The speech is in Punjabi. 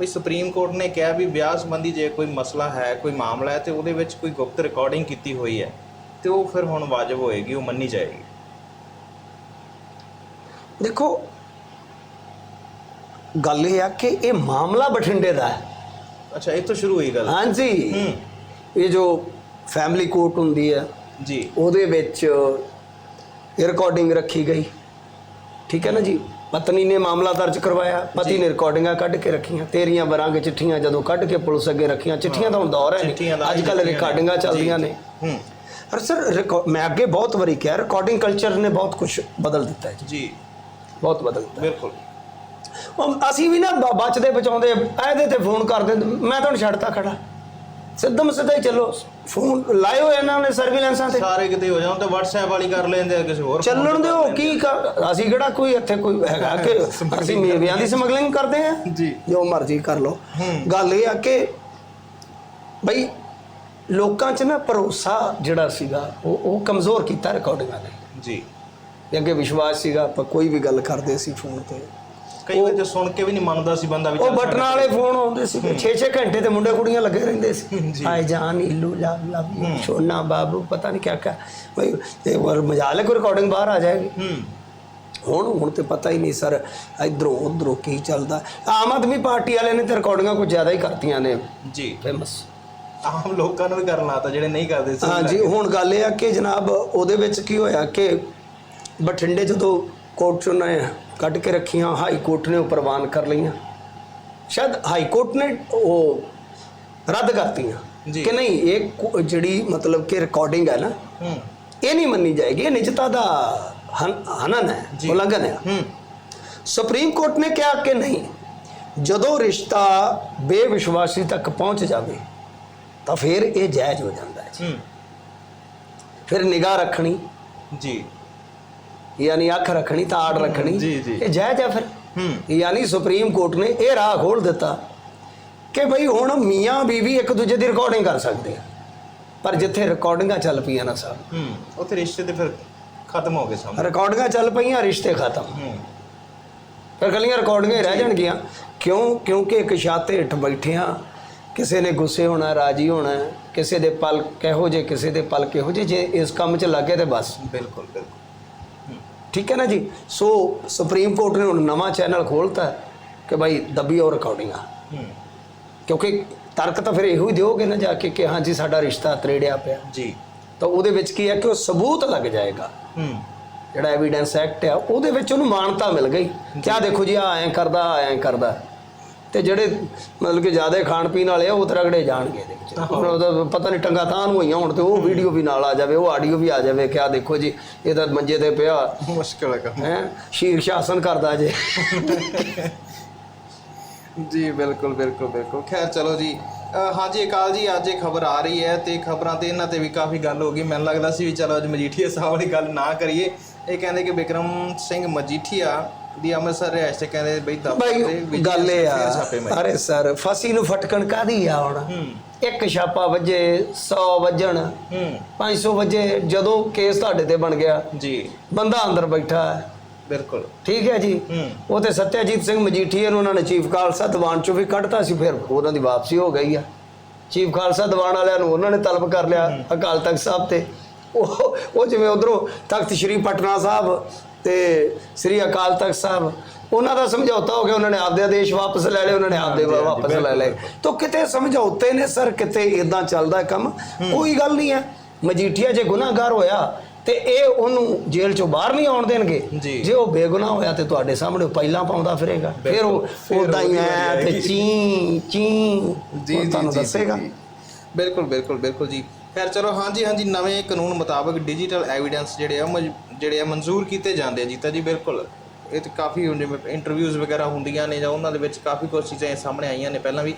ਵੀ ਸੁਪਰੀਮ ਕੋਰਟ ਨੇ ਕਿਹਾ ਵੀ ਵਿਆਹ ਸੰਬੰਧੀ ਜੇ ਕੋਈ ਮਸਲਾ ਹੈ ਕੋਈ ਮਾਮਲਾ ਹੈ ਤੇ ਉਹਦੇ ਵਿੱਚ ਕੋਈ ਗੁਪਤ ਰਿਕਾਰਡਿੰਗ ਕੀਤੀ ਹੋਈ ਹੈ ਤੇ ਉਹ ਫਿਰ ਹੁਣ ਵਾਜਬ ਹੋਏਗੀ ਉਹ ਮੰਨੀ ਜਾਏਗੀ। ਦੇਖੋ ਗੱਲ ਇਹ ਆ ਕਿ ਇਹ ਮਾਮਲਾ ਬਠਿੰਡੇ ਦਾ ਹੈ। ਅੱਛਾ ਇਹ ਤੋਂ ਸ਼ੁਰੂ ਹੋਈ ਗੱਲ। ਹਾਂਜੀ। ਇਹ ਜੋ ਫੈਮਿਲੀ ਕੋਰਟ ਹੁੰਦੀ ਹੈ ਜੀ। ਉਹਦੇ ਵਿੱਚ ਰਿਕਾਰਡਿੰਗ ਰੱਖੀ ਗਈ। ਠੀਕ ਹੈ ਨਾ ਜੀ? ਪਤਨੀ ਨੇ ਮਾਮਲਾ ਦਰਜ ਕਰਵਾਇਆ। ਪਤੀ ਨੇ ਰਿਕਾਰਡਿੰਗਾਂ ਕੱਢ ਕੇ ਰੱਖੀਆਂ। ਤੇਰੀਆਂ ਬਰਾਂਗੇ ਚਿੱਠੀਆਂ ਜਦੋਂ ਕੱਢ ਕੇ ਪੁਲਿਸ ਅੱਗੇ ਰੱਖੀਆਂ ਚਿੱਠੀਆਂ ਦਾ ਹੁਣ ਦੌਰ ਹੈ ਅੱਜ ਕੱਲ ਰਿਕਾਰਡਿੰਗਾਂ। ਚੱਲਦੀਆਂ ਨੇ। ਹੂੰ। ਪਰ ਸਰ ਮੈਂ ਅੱਗੇ ਬਹੁਤ ਵਾਰੀ ਕਿਹਾ ਰਿਕਾਰਡਿੰਗ ਕਲਚਰ ਨੇ ਬਹੁਤ ਕੁਝ ਬਦਲ ਦਿੱਤਾ ਹੈ ਜੀ। ਬਹੁਤ ਬਦਲ ਦਿੱਤਾ ਬਿਲਕੁਲ। ਅਸੀਂ ਵੀ ਨਾ ਬਚਦੇ ਬਚਾਉਂਦੇ ਇਹਦੇ ਤੇ ਫੋਨ ਕਰ ਦਿੰਦੇ ਮੈਂ ਤੁਹਾਨੂੰ ਛੱਡਤਾ ਖੜਾ। ਸਿੱਧਮ ਸਿੱਧਾ ਹੀ ਚੱਲੋ। ਫੋਨ ਹੋਏ ਇਹਨਾਂ ਨੇ ਸਰਵੇਲੈਂਸਾਂ ਤੇ। ਸਾਰੇ ਕਿਤੇ ਹੋ ਜਾਣ ਤਾਂ WhatsApp ਵਾਲੀ ਕਰ ਲੈਂਦੇ ਆ ਕਿਸੇ ਹੋਰ ਚੱਲਣ ਦਿਓ ਕੀ ਕਰ ਅਸੀਂ ਕਿਹੜਾ ਕੋਈ ਇੱਥੇ ਕੋਈ ਹੈਗਾ ਕਿ ਅਸੀਂ ਮੇਵਿਆਂ ਦੀ ਸਮਗਲਿੰਗ ਕਰਦੇ ਆ? ਜੀ। ਜੋ ਮਰਜ਼ੀ ਕਰ ਲਓ। ਗੱਲ ਇਹ ਆ ਕਿ ਬਈ ਲੋਕਾਂ 'ਚ ਨਾ ਭਰੋਸਾ ਜਿਹੜਾ ਸੀਗਾ ਉਹ ਉਹ ਕਮਜ਼ੋਰ ਕੀਤਾ ਰਿਕਾਰਡਿੰਗਾਂ ਨੇ ਜੀ। ਤੇ ਅੱਗੇ ਵਿਸ਼ਵਾਸ ਸੀਗਾ ਆਪਾਂ ਕੋਈ ਵੀ ਗੱਲ ਕਰਦੇ ਸੀ ਫੋਨ ਤੇ। ਕਈ ਵਾਰ ਤੇ ਸੁਣ ਕੇ ਵੀ ਨਹੀਂ ਮੰਨਦਾ ਸੀ ਬੰਦਾ ਵੀ ਉਹ ਚੱਲ ਬਟਨਾਂ ਵਾਲੇ ਫੋਨ ਆਉਂਦੇ ਸੀ 6-6 ਘੰਟੇ ਤੇ ਮੁੰਡੇ ਕੁੜੀਆਂ ਲੱਗੇ ਰਹਿੰਦੇ ਸੀ। ਆਏ ਜਾਨ ਇਲੂ ਲਵ ਲਵ ਯੂ ਸੋਨਾ ਬਾਬੂ ਪਤਾ ਨਹੀਂ ਕਿਆ ਕਿਆ। ਬਈ ਤੇ ਵਰ ਮਜਾਲ ਹੈ ਕੋਈ ਰਿਕਾਰਡਿੰਗ ਬਾਹਰ ਆ ਜਾਏਗੀ। ਹੂੰ। ਹੁਣ ਹੁਣ ਤੇ ਪਤਾ ਹੀ ਨਹੀਂ ਸਰ ਇਧਰੋਂ ਉਧਰੋਂ ਕੀ ਚੱਲਦਾ। ਆਮ ਆਦਮੀ ਪਾਰਟੀ ਵਾਲੇ ਨੇ ਤੇ ਰਿਕਾਰਡਿੰਗਾਂ ਕੁਝ ਜ਼ਿਆਦਾ ਹੀ ਕਰਤੀਆਂ ਨੇ। ਜੀ। ਫੇਮਸ ਆਮ ਲੋਕਾਂ ਨੂੰ ਵੀ ਕਰਨ ਲਾਤਾ ਜਿਹੜੇ ਨਹੀਂ ਕਰਦੇ ਸੀ ਹਾਂਜੀ ਹੁਣ ਗੱਲ ਇਹ ਆ ਕਿ ਜਨਾਬ ਉਹਦੇ ਵਿੱਚ ਕੀ ਹੋਇਆ ਕਿ ਬਠਿੰਡੇ ਜਦੋਂ ਕੋਰਟ ਚੋਂ ਨੇ ਕੱਢ ਕੇ ਰੱਖੀਆਂ ਹਾਈ ਕੋਰਟ ਨੇ ਉਹ ਪ੍ਰਵਾਨ ਕਰ ਲਈਆਂ। ਸ਼ਾਇਦ ਹਾਈ ਕੋਰਟ ਨੇ ਉਹ ਰੱਦ ਕਰਤੀਆਂ। ਕਿ ਨਹੀਂ ਇਹ ਜਿਹੜੀ ਮਤਲਬ ਕਿ ਰਿਕਾਰਡਿੰਗ ਹੈ ਨਾ ਇਹ ਨਹੀਂ ਮੰਨੀ ਜਾਏਗੀ ਇਹ ਨਿਜਤਾ ਦਾ ਹਨ- ਹਨਨ ਹੈ। ਉਲੰਘਣ ਹੈ। ਸੁਪਰੀਮ ਕੋਰਟ ਨੇ ਕਿਹਾ ਕਿ ਨਹੀਂ ਜਦੋਂ ਰਿਸ਼ਤਾ ਬੇਵਿਸ਼ਵਾਸੀ ਤੱਕ ਪਹੁੰਚ ਜਾਵੇ ਤਾਂ ਫਿਰ ਇਹ ਜਾਇਜ਼ ਹੋ ਜਾਂਦਾ। ਹੂੰ। ਫਿਰ ਨਿਗਾਹ ਰੱਖਣੀ। ਜੀ। ਯਾਨੀ ਅੱਖ ਰੱਖਣੀ ਤਾਂ ਆੜ ਰੱਖਣੀ। ਇਹ ਜਾਇਜ਼ ਹੈ ਫਿਰ। ਹੂੰ। ਯਾਨੀ ਸੁਪਰੀਮ ਕੋਰਟ ਨੇ ਇਹ ਰਾਹ ਖੋਲ ਦਿੱਤਾ ਕਿ ਭਈ ਹੁਣ ਮੀਆਂ ਬੀਵੀ ਇੱਕ ਦੂਜੇ ਦੀ ਰਿਕਾਰਡਿੰਗ ਕਰ ਸਕਦੇ ਆ। ਪਰ ਜਿੱਥੇ ਰਿਕਾਰਡਿੰਗਾਂ ਚੱਲ ਪਈਆਂ ਨਾ ਸਾਹਿਬ ਹੂੰ ਉੱਥੇ ਰਿਸ਼ਤੇ ਤੇ ਫਿਰ ਖਤਮ ਹੋ ਗਏ ਸਭ ਰਿਕਾਰਡਿੰਗਾਂ ਚੱਲ ਪਈਆਂ ਰਿਸ਼ਤੇ ਖਤਮ। ਹੂੰ। ਫਿਰ ਕੱਲੀਆਂ ਰਿਕਾਰਡਿੰਗਾਂ ਹੀ ਰਹਿ ਜਾਣਗੀਆਂ। ਕਿਉਂ? ਕਿਉਂਕਿ ਇੱਕ ਛਾਤੇ ਹੇਠ ਬੈਠੇ ਆ ਕਿਸੇ ਨੇ ਗੁੱਸੇ ਹੋਣਾ ਰਾਜੀ ਹੋਣਾ ਕਿਸੇ ਦੇ ਪਲ ਕਿਹੋ ਜੇ ਕਿਸੇ ਦੇ ਪਲ ਕਿਹੋ ਜੇ ਜੇ ਇਸ ਕੰਮ 'ਚ ਲੱਗੇ ਤੇ ਬਸ। ਬਿਲਕੁਲ ਬਿਲਕੁਲ। ਠੀਕ ਹੈ ਨਾ ਜੀ? ਸੋ ਸੁਪਰੀਮ ਕੋਰਟ ਨੇ ਹੁਣ ਨਵਾਂ ਚੈਨਲ ਖੋਲਤਾ ਕਿ ਭਾਈ ਦੱਬੀਓ ਰਿਕਾਰਡਿੰਗਾਂ ਹੂੰ। ਕਿਉਂਕਿ ਤਰਕ ਤਾਂ ਫਿਰ ਇਹੋ ਹੀ ਦਿਓਗੇ ਨਾ ਜਾ ਕੇ ਕਿ ਹਾਂ ਜੀ ਸਾਡਾ ਰਿਸ਼ਤਾ ਤਰੇੜਿਆ ਪਿਆ। ਜੀ। ਤਾਂ ਉਹਦੇ ਵਿੱਚ ਕੀ ਹੈ ਕਿ ਉਹ ਸਬੂਤ ਲੱਗ ਜਾਏਗਾ। ਹੂੰ। ਜਿਹੜਾ ਐਵੀਡੈਂਸ ਐਕਟ ਆ ਉਹਦੇ ਵਿੱਚ ਉਹਨੂੰ ਮਾਨਤਾ ਮਿਲ ਗਈ। ਕਿਆ ਦੇਖੋ ਜੀ ਆ ਐਂ ਕਰਦਾ ਆਹ ਐਂ ਕਰਦਾ। ਤੇ ਜਿਹੜੇ ਮਤਲਬ ਕਿ ਜ਼ਿਆਦਾ ਖਾਣ ਪੀਣ ਵਾਲੇ ਆ ਉਹ ਤਾਂ ਰਗੜੇ ਜਾਣਗੇ ਇਹਦੇ ਵਿੱਚ। ਹੁਣ ਉਹਦਾ ਪਤਾ ਨਹੀਂ ਟੰਗਾ ਤਾਂ ਨੂੰ ਹੋਈਆਂ ਹੁਣ ਤੇ ਉਹ ਵੀਡੀਓ ਵੀ ਨਾਲ ਆ ਜਾਵੇ ਉਹ ਆਡੀਓ ਵੀ ਆ ਜਾਵੇ ਕਿਆ ਦੇਖੋ ਜੀ ਇਹ ਤਾਂ ਮੰਜੇ ਤੇ ਪਿਆ। ਮੁਸ਼ਕਿਲ ਹੈ ਕੰਮ। ਹੈ ਸ਼ੀਰ ਸ਼ਾਸਨ ਕਰਦਾ ਜੇ। ਜੀ ਬਿਲਕੁਲ ਬਿਲਕੁਲ ਬਿਲਕੁਲ। ਖੈਰ ਚਲੋ ਜੀ। ਹਾਂਜੀ ਅਕਾਲ ਜੀ ਅੱਜ ਇਹ ਖਬਰ ਆ ਰਹੀ ਹੈ ਤੇ ਖਬਰਾਂ ਤੇ ਇਹਨਾਂ ਤੇ ਵੀ ਕਾਫੀ ਗੱਲ ਹੋ ਗਈ। ਮੈਨੂੰ ਲੱਗਦਾ ਸੀ ਵੀ ਚਲੋ ਅੱਜ ਮਜੀਠੀਆ ਸਾਹਿਬ ਵਾਲੀ ਗੱਲ ਨਾ ਕਰੀਏ। ਇਹ ਕਹਿੰਦੇ ਕਿ ਵਿਕਰਮ ਸਿੰਘ ਮਜੀਠੀਆ ਦੀ ਅੰਮ੍ਰਿਤਸਰ ਰਿਹਾਇਸ਼ ਤੇ ਕਹਿੰਦੇ ਬਈ ਦਫ਼ਤਰ ਤੇ ਵਿਜੇ ਗੱਲ ਇਹ ਆ। ਅਰੇ ਸਰ ਫਸੀ ਨੂੰ ਫਟਕਣ ਕਾਦੀ ਆ ਹੁਣ? ਇੱਕ ਛਾਪਾ ਵੱਜੇ 100 ਵੱਜਣ ਹੂੰ। 500 ਵੱਜੇ ਜਦੋਂ ਕੇਸ ਤੁਹਾਡੇ ਤੇ ਬਣ ਗਿਆ। ਜੀ। ਬੰਦਾ ਅੰਦਰ ਬੈਠਾ ਹੈ। ਬਿਲਕੁਲ। ਠੀਕ ਹੈ ਜੀ। ਹੂੰ। ਉਹ ਤੇ ਸਤਿਆਜੀਤ ਸਿੰਘ ਮਜੀਠੀਆ ਨੂੰ ਉਹਨਾਂ ਨੇ ਚੀਫ ਖਾਲਸਾ ਦੀਵਾਨ ਚੋਂ ਵੀ ਕੱਢਤਾ ਸੀ ਫਿਰ ਉਹਨਾਂ ਦੀ ਵਾਪਸੀ ਹੋ ਗਈ ਆ। ਚੀਫ ਖਾਲਸਾ ਦੀਵਾਨ ਵਾਲਿਆਂ ਨੂੰ ਉਹਨਾਂ ਨੇ ਤਲਬ ਕਰ ਲਿਆ ਅਕਾਲ ਤਖਤ ਸਾਹਿਬ ਤੇ। ਉਹ ਉਹ ਜਿਵੇਂ ਉਧਰੋਂ ਤਖਤ ਸ੍ਰੀ ਪਟਨਾ ਸਾਹਿਬ ਤੇ ਸ੍ਰੀ ਅਕਾਲ ਤਖਤ ਸਾਹਿਬ ਉਹਨਾਂ ਦਾ ਸਮਝੌਤਾ ਹੋ ਗਿਆ ਉਹਨਾਂ ਨੇ ਆਪਦੇ ਆਦੇਸ਼ ਵਾਪਸ ਲੈ ਲਏ ਉਹਨਾਂ ਨੇ ਆਪਦੇ ਵਾਪਸ ਲੈ ਲਏ। ਤਾਂ ਕਿਤੇ ਸਮਝੌਤੇ ਨੇ ਸਰ ਕਿਤੇ ਇਦਾਂ ਚੱਲਦਾ ਕੰਮ? ਕੋਈ ਗੱਲ ਨਹੀਂ ਹੈ। ਮਜੀਠੀਆ ਜੇ ਗੁਨਾਹਗਾਰ ਹੋਇਆ ਤੇ ਇਹ ਉਹਨੂੰ ਜੇਲ੍ਹ ਚੋਂ ਬਾਹਰ ਨਹੀਂ ਆਉਣ ਦੇਣਗੇ। ਜੀ। ਉਹ ਬੇਗੁਨਾਹ ਹੋਇਆ ਤੇ ਤੁਹਾਡੇ ਸਾਹਮਣੇ ਪਹਿਲਾਂ ਪਾਉਂਦਾ ਫਿਰੇਗਾ। ਫਿਰ ਉਹ ਉਦਾਂ ਹੀ ਐ ਤੇ। ਚੀ ਚੀ ਜੀ ਦੱਸੇਗਾ। ਬਿਲਕੁਲ ਬਿਲਕੁਲ ਬਿਲਕੁਲ ਜੀ। ਖੈਰ ਚਲੋ, ਹਾਂਜੀ ਹਾਂਜੀ, ਨਵੇਂ ਕਾਨੂੰਨ ਮੁਤਾਬਕ ਡਿਜੀਟਲ ਐਵੀਡੈਂਸ ਜਿਹੜੇ ਆ ਮਜ- ਜਿਹੜੇ ਆ ਮਨਜ਼ੂਰ ਕੀਤੇ ਜਾਂਦੇ ਆ ਜੀਤਾ ਜੀ, ਬਿਲਕੁਲ। ਇਹ ਤੇ ਕਾਫੀ ਜਿਵੇਂ ਇੰਟਰਵਿਊਜ਼ ਵਗੈਰਾ ਹੁੰਦੀਆਂ ਨੇ ਜਾਂ ਉਹਨਾਂ ਦੇ ਵਿੱਚ ਕਾਫੀ ਕੁਝ ਚੀਜ਼ਾਂ ਸਾਹਮਣੇ ਆਈਆਂ ਨੇ। ਪਹਿਲਾਂ ਵੀ